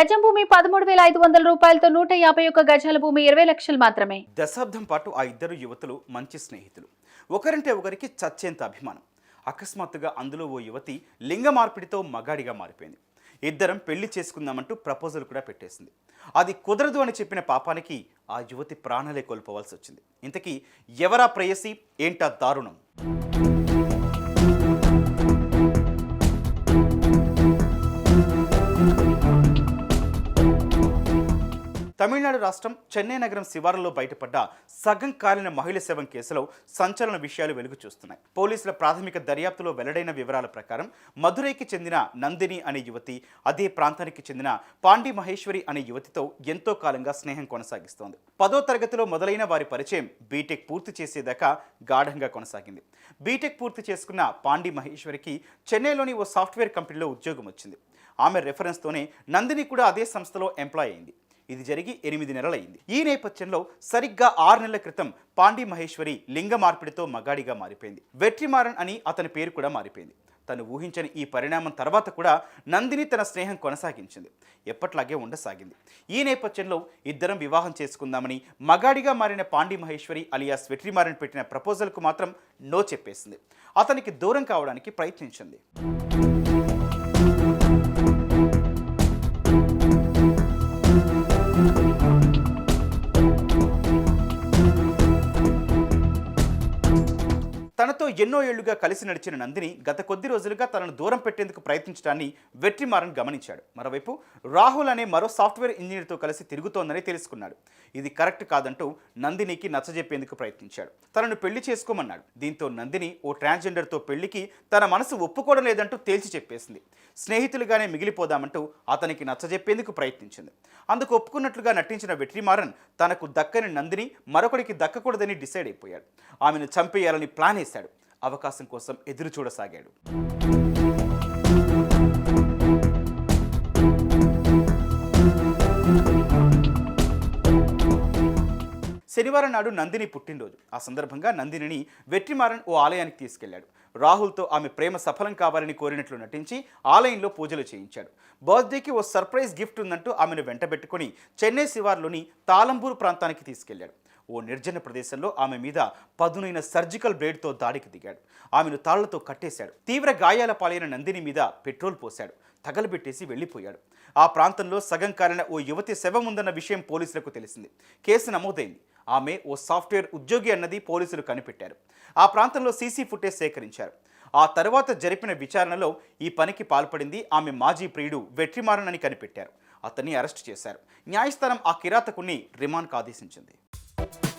గజం భూమి పదమూడు వేల ఐదు వందల రూపాయలతో నూట యాభై ఒక్క గజాల భూమి ఇరవై లక్షలు మాత్రమే. దశాబ్దం పాటు ఆ ఇద్దరు యువతులు మంచి స్నేహితులు. ఒకరంటే ఒకరికి చచ్చేంత అభిమానం. అకస్మాత్తుగా అందులో ఓ యువతి లింగ మార్పిడితో మగాడిగా మారిపోయింది. ఇద్దరం పెళ్ళి చేసుకుందామంటూ ప్రపోజల్ కూడా పెట్టేసింది. అది కుదరదు అని చెప్పిన పాపానికి ఆ యువతి ప్రాణాలే కోల్పోవాల్సి వచ్చింది. ఇంతకీ ఎవరా ప్రేయసి? ఏంటా దారుణం? తమిళనాడు రాష్ట్రం చెన్నై నగరం శివారులో బయటపడ్డ సగం కాలిన మహిళ శవం కేసులో సంచలన విషయాలు వెలుగు చూస్తున్నాయి. పోలీసుల ప్రాథమిక దర్యాప్తులో వెల్లడైన వివరాల ప్రకారం మధురైకి చెందిన నందిని అనే యువతి అదే ప్రాంతానికి చెందిన పాండి మహేశ్వరి అనే యువతితో ఎంతో కాలంగా స్నేహం కొనసాగిస్తోంది. పదో తరగతిలో మొదలైన వారి పరిచయం బీటెక్ పూర్తి చేసేదాకా గాఢంగా కొనసాగింది. బీటెక్ పూర్తి చేసుకున్న పాండి మహేశ్వరికి చెన్నైలోని ఓ సాఫ్ట్వేర్ కంపెనీలో ఉద్యోగం వచ్చింది. ఆమె రెఫరెన్స్తోనే నందిని కూడా అదే సంస్థలో ఎంప్లాయ్ అయింది. ఇది జరిగి ఎనిమిది నెలలైంది ఈ నేపథ్యంలో సరిగ్గా ఆరు నెలల క్రితం పాండి మహేశ్వరి లింగ మార్పిడితో మగాడిగా మారిపోయింది. వెట్రిమారన్ అని అతని పేరు కూడా మారిపోయింది. తను ఊహించని ఈ పరిణామం తర్వాత కూడా నందిని తన స్నేహం కొనసాగించింది. ఎప్పట్లాగే ఉండసాగింది. ఈ నేపథ్యంలో ఇద్దరం వివాహం చేసుకుందామని మగాడిగా మారిన పాండి మహేశ్వరి అలియాస్ వెట్రిమారన్ పెట్టిన ప్రపోజల్కు మాత్రం నో చెప్పేసింది. అతనికి దూరం కావడానికి ప్రయత్నించింది. తనతో ఎన్నో ఏళ్ళుగా కలిసి నడిచిన నందిని గత కొద్ది రోజులుగా తనను దూరం పెట్టేందుకు ప్రయత్నించడాన్ని వెట్రిమారన్ గమనించాడు. మరోవైపు రాహుల్ అనే మరో సాఫ్ట్వేర్ ఇంజనీర్తో కలిసి తిరుగుతోందని తెలుసుకున్నాడు. ఇది కరెక్ట్ కాదంటూ నందినికి నచ్చజెప్పేందుకు ప్రయత్నించాడు. తనను పెళ్ళి చేసుకోమన్నాడు. దీంతో నందిని ఓ ట్రాన్స్జెండర్తో పెళ్ళికి తన మనసు ఒప్పుకోవడం లేదంటూ తేల్చి చెప్పేసింది. స్నేహితులుగానే మిగిలిపోదామంటూ అతనికి నచ్చజెప్పేందుకు ప్రయత్నించింది. అందుకు ఒప్పుకున్నట్లుగా నటించిన వెట్రిమారన్ తనకు దక్కని నందిని మరొకడికి దక్కకూడదని డిసైడ్ అయిపోయాడు. ఆమెను చంపేయాలని ప్లాన్ చేశాడు. అవకాశం కోసం ఎదురు చూడసాగాడు. శనివారం నాడు నందిని పుట్టినరోజు. ఆ సందర్భంగా నందినిని వెట్రిమారన్ ఓ ఆలయానికి తీసుకెళ్ళాడు. రాహుల్తో ఆమె ప్రేమ సఫలం కావాలని కోరినట్లు నటించి ఆలయంలో పూజలు చేయించాడు. బర్త్డేకి ఓ సర్ప్రైజ్ గిఫ్ట్ ఉందంటూ ఆమెను వెంటబెట్టుకుని చెన్నై శివార్లోని తాళంబూరు ప్రాంతానికి తీసుకెళ్ళాడు. ఓ నిర్జన ప్రదేశంలో ఆమె మీద పదునైన సర్జికల్ బ్లేడ్తో దాడికి దిగాడు. ఆమెను తాళ్ళతో కట్టేశాడు. తీవ్ర గాయాల పాలైన నందిని మీద పెట్రోల్ పోశాడు. తగలబెట్టేసి వెళ్ళిపోయాడు. ఆ ప్రాంతంలో సగం కాలిన ఓ యువతి శవం ఉందన్న విషయం పోలీసులకు తెలిసింది. కేసు నమోదైంది. ఆమె ఓ సాఫ్ట్వేర్ ఉద్యోగి అన్నది పోలీసులు కనిపెట్టారు. ఆ ప్రాంతంలో సీసీ ఫుటేజ్ సేకరించారు. ఆ తర్వాత జరిపిన విచారణలో ఈ పనికి పాల్పడింది ఆమె మాజీ ప్రియుడు వెట్రిమారన్ అని కనిపెట్టారు. అతన్ని అరెస్ట్ చేశారు. న్యాయస్థానం ఆ కిరాతకుణ్ణి రిమాండ్కు ఆదేశించింది. Thank you